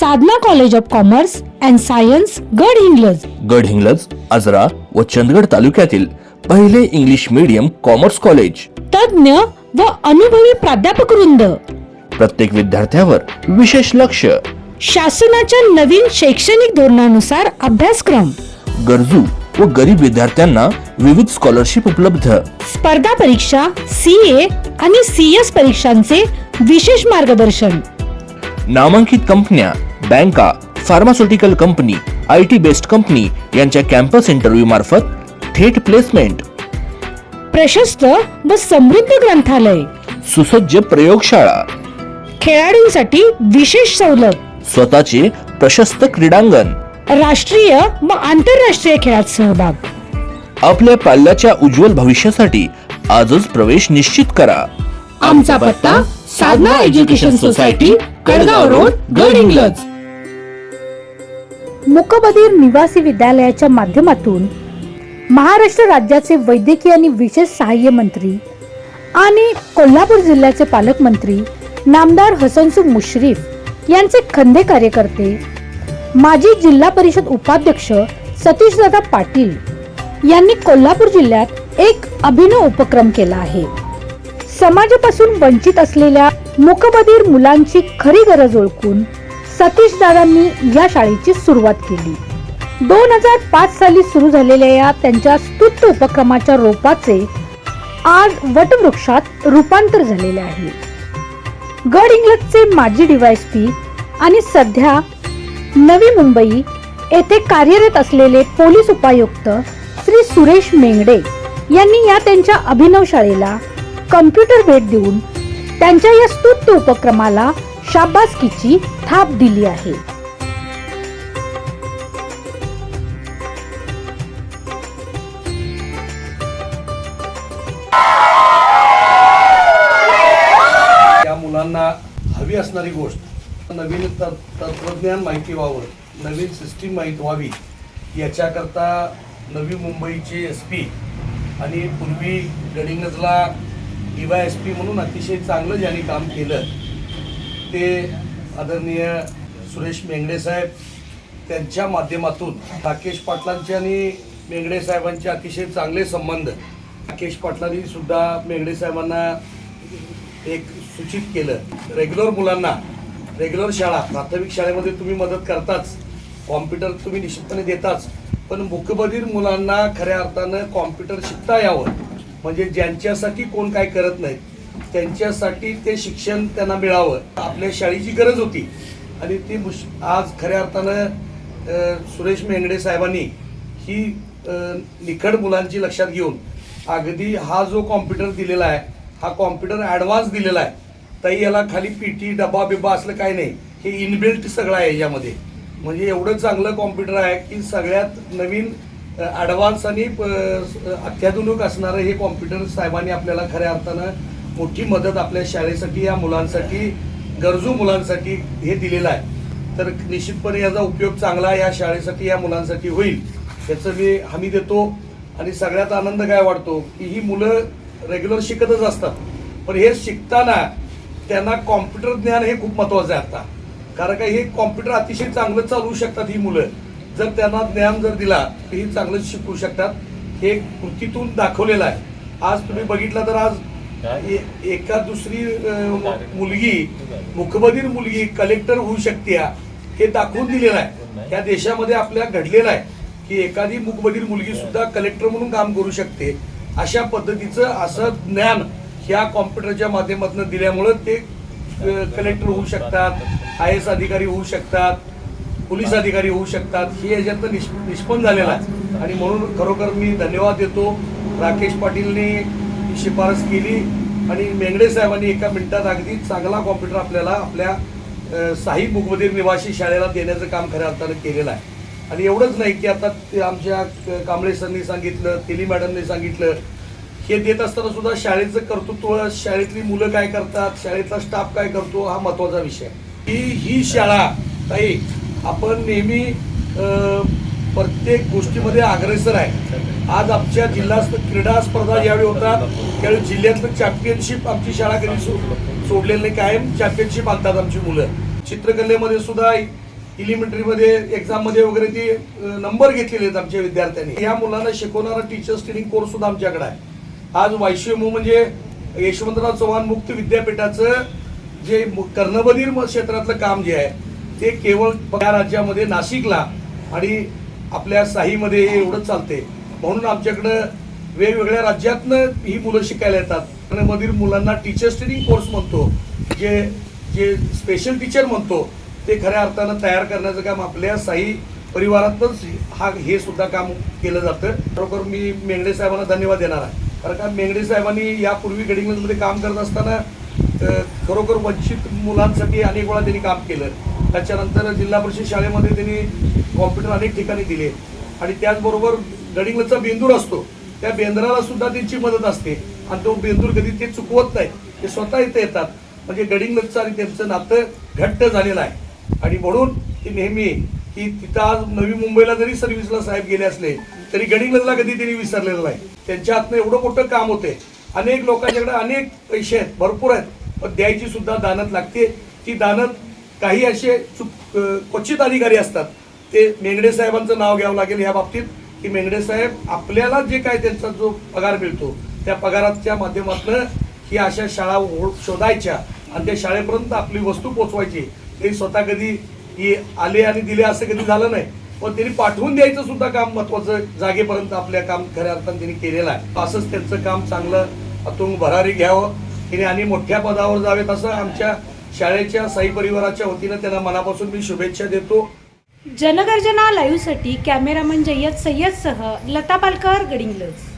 Sadhana college of commerce and science Gadhinglaj Gadhinglaj Ajara व चंदगड तालुक्यातील पहिले इंग्लिश मीडियम कॉमर्स कॉलेज. तज्ञ व अनुभवी प्राध्यापक वृंद. प्रत्येक विद्यार्थ्यावर विशेष लक्ष. शासनाच्या नवीन शैक्षणिक धोरणानुसार अभ्यासक्रम. गरजू व गरीब विद्यार्थ्यांना विविध स्कॉलरशिप उपलब्ध. स्पर्धा परीक्षा सी ए आणि सी एस परीक्षांचे विशेष मार्गदर्शन. नामांकित कंपन्या बँका pharmaceutical company I T based company यांच्या कॅम्पस इंटरव्ह्यू मार्फत थेट प्लेसमेंट प्रशस्त व समृद्ध ग्रंथालय. सुसज्ज प्रयोगशाळा. खेळाडूंसाठी विशेष सवलत. स्वतःचे प्रशस्त क्रीडांगण. राष्ट्रीय व आंतरराष्ट्रीय खेळात सहभाग. आपल्या पाल्याच्या उज्ज्वल भविष्यासाठी आजच प्रवेश निश्चित करा. आमचा पत्ता Sadhana education society Kadgaon road Gadhinglaj. मुकबधीर निवासी विद्यालयाच्या माध्यमातून महाराष्ट्र राज्याचे वैद्यकीय आणि विशेष सहाय्य मंत्री आणि कोल्हापूर जिल्ह्याचे पालकमंत्री नामदार हसनसू मुश्रीफ यांचे खंदे कार्यकर्ते माजी जिल्हा परिषद उपाध्यक्ष सतीशदादा पाटील यांनी कोल्हापूर जिल्ह्यात एक अभिनव उपक्रम केला आहे. समाजापासून वंचित असलेल्या मुकबधीर मुलांची खरी गरज ओळखून सतीश दादांनी या शाळेची सुरुवात केली. दोन हजार पाच साली सुरू झालेल्या या त्यांच्या स्तुत्य उपक्रमाच्या रोपाचे आज वटवृक्षात रूपांतर झालेले आहे. गड इंग्लजचे माजी डीवायसपी आणि सध्या नवी मुंबई येथे कार्यरत असलेले पोलीस उपायुक्त श्री सुरेश मेंगडे यांनी या त्यांच्या अभिनव शाळेला कम्प्युटर भेट देऊन त्यांच्या या स्तुत्य उपक्रमाला शाबासकीची थाप दिली आहे. त्या मुलांना हवी असणारी गोष्ट नवीन त- तंत्रज्ञान माहिती व्हावं नवीन सिस्टीम माहीत व्हावी याच्याकरता नवी मुंबईचे एस पी आणि पूर्वी गडिंगजला वाय एस पी म्हणून अतिशय चांगलं ज्यांनी काम केलं ते आदरणीय सुरेश मेंगडे साहेब त्यांच्या माध्यमातून राकेश पाटलांचे आणि मेंगडे साहेबांचे अतिशय चांगले संबंध. राकेश पाटलांनी सुद्धा मेंगडे साहेबांना एक सूचित केलं. रेग्युलर मुलांना रेग्युलर शाळा प्राथमिक शाळेमध्ये तुम्ही मदत करताच कॉम्प्युटर तुम्ही निश्चितपणे देताच पण मुकबधीर मुलांना खऱ्या अर्थानं कॉम्प्युटर शिकता यावं. म्हणजे ज्यांच्यासाठी कोण काय करत नाहीत त्यांच्यासाठी ते शिक्षण त्यांना मिळावं. आपल्या शाळेची गरज होती. आणि ती मुश आज खऱ्या अर्थानं सुरेश मेंगडे साहेबांनी ही निखट निखड मुलांची लक्षात घेऊन अगदी हा जो कॉम्प्युटर दिलेला आहे हा कॉम्प्युटर ॲडव्हान्स दिलेला आहे ताई याला खाली पीटी डबा बिबा असलं काही नाही. हे इनबिल्ट सगळं आहे याच्यामध्ये. म्हणजे एवढं चांगलं कॉम्प्युटर आहे की सगळ्यात नवीन ॲडव्हान्स आणि अत्याधुनिक असणारं हे कॉम्प्युटर साहेबांनी आपल्याला खऱ्या अर्थानं मोठी मदत आपल्या शाळेसाठी या मुलांसाठी गरजू मुलांसाठी हे दिलेलं आहे. तर निश्चितपणे याचा उपयोग चांगला या शाळेसाठी या मुलांसाठी होईल याचं मी हमी देतो. आणि सगळ्यात आनंद काय वाटतो की ही मुलं रेग्युलर शिकतच असतात. पण हे शिकताना त्यांना कॉम्प्युटर ज्ञान हे खूप महत्त्वाचं आहे आता. कारण का हे कॉम्प्युटर अतिशय चांगलं चालवू शकतात ही मुलं. जर त्यांना ज्ञान जर दिला तर ही चांगलं शिकू शकतात. हे कृतीतून दाखवलेलं आहे. आज तुम्ही बघितलं तर आज एका दुसरी अं, मुलगी मुखबधीर मुलगी कलेक्टर होऊ शकते हे दाखवून दिलेलं आहे. या देशामध्ये आपल्या घडलेलं आहे की एखादी मुखबधीर मुलगी सुद्धा कलेक्टर म्हणून काम करू शकते. अशा पद्धतीचं असं ज्ञान ह्या कॉम्प्युटरच्या माध्यमातून दिल्यामुळं ते कलेक्टर होऊ शकतात आय एस अधिकारी होऊ शकतात पोलीस अधिकारी होऊ शकतात. हे याच्यातनं निष् निष्पन्न झालेलं आहे. आणि म्हणून खरोखर मी धन्यवाद देतो. राकेश पाटीलने ही शिफारस केली आणि मेंगडे साहेबांनी एका मिनिटात अगदी चांगला कॉम्प्युटर आपल्याला आपल्या साई मुखबधीर निवासी शाळेला देण्याचं काम खऱ्या अर्थानं केलेलं आहे. आणि एवढंच नाही की आता ते आमच्या कांबळे सरनी सांगितलं तेली मॅडमने सांगितलं. हे देत असताना सुद्धा शाळेचं कर्तृत्व शाळेतली मुलं काय करतात शाळेतला स्टाफ काय करतो हा महत्त्वाचा विषय की ही ही शाळा काही आपण नेहमी प्रत्येक गोष्टीमध्ये अग्रेसर आहे. आज आमच्या जिल्हा क्रीडा स्पर्धा ज्यावेळी होतात त्यावेळी जिल्ह्यातलं चॅम्पियनशिप आमची शाळा कधी सो- सोडलेली नाही कायम. चॅम्पियनशिप आणतात आमची मुलं. चित्रकलेमध्ये सुद्धा इलिमेंटरीमध्ये एक्झाममध्ये वगैरे ती नंबर घेतलेले आहेत आमच्या विद्यार्थ्यांनी. या मुलांना शिकवणारा टीचर्स ट्रेनिंग कोर्स सुद्धा आमच्याकडे आहे. आज वायसीएमओ म्हणजे यशवंतराव चव्हाण मुक्त विद्यापीठाचं जे कर्णबधीर क्षेत्रातलं काम जे आहे ते केवळ या राज्यामध्ये नाशिकला आणि आपल्या साहीमध्ये एवढंच चालते म्हणून आमच्याकडं वेगवेगळ्या राज्यातनं ही मुलं शिकायला येतात. कर्णबधीर मुलांना टीचर्स ट्रेनिंग कोर्स म्हणतो जे जे स्पेशल टीचर म्हणतो ते खऱ्या अर्थानं तयार करण्याचं काम आपल्या साई परिवारातच हा हे सुद्धा काम केलं जातं. खरोखर मी मेंगडे साहेबांना धन्यवाद देणार आहे. कारण का मेंगडे साहेबांनी यापूर्वी गडिंगमध्ये काम करत असताना खरोखर वंचित मुलांसाठी अनेक वेळा त्यांनी काम केलं. त्याच्यानंतर जिल्हा परिषद शाळेमध्ये त्यांनी कॉम्प्युटर अनेक ठिकाणी दिले. आणि त्याचबरोबर गडिंगलचा बेंदूर असतो. त्या बेंदराला सुद्धा त्यांची मदत असते. आणि तो बेंदूर कधी ते चुकवत नाही ते स्वतः इथे येतात. म्हणजे गडिंगलचं आणि त्यांचं नातं घट्ट झालेलं आहे. आणि म्हणून ते नेहमी की तिथं आज नवी मुंबईला जरी सर्व्हिसला साहेब गेले असले तरी गडिंगलला कधी त्यांनी विसरलेलं नाही. त्यांच्या हातनं एवढं मोठं काम होते अनेक लोकांच्याकडे अनेक पैसे आहेत भरपूर आहेत. पण द्यायची सुद्धा दानत लागते. ती दानत काही असे चुक क्वचित अधिकारी असतात. ते मेंगडे साहेबांचं नाव घ्यावं लागेल या बाबतीत की मेंगडे साहेब आपल्याला जे काय त्यांचा जो पगार मिळतो त्या पगाराच्या माध्यमातून ही अशा शाळा हो, शोधायच्या. आणि त्या शाळेपर्यंत आपली वस्तू पोचवायची. ते स्वतः कधी ही आले आणि दिले असं कधी झालं नाही. पण त्यांनी पाठवून द्यायचं सुद्धा काम महत्वाचं जागेपर्यंत आपल्या काम खऱ्या अर्थानं त्यांनी केलेलं आहे. असंच त्यांचं काम चांगलं अतुंग भरारी घ्यावं. तिने आणि मोठ्या पदावर जावेत असं आमच्या शाळेच्या साई परिवाराच्या वतीनं त्यांना मनापासून मी शुभेच्छा देतो. जनगर्जना लाईव्हसाठी कॅमेरामन जय्यद सय्यदसह लता पालकर गडिंग्लज.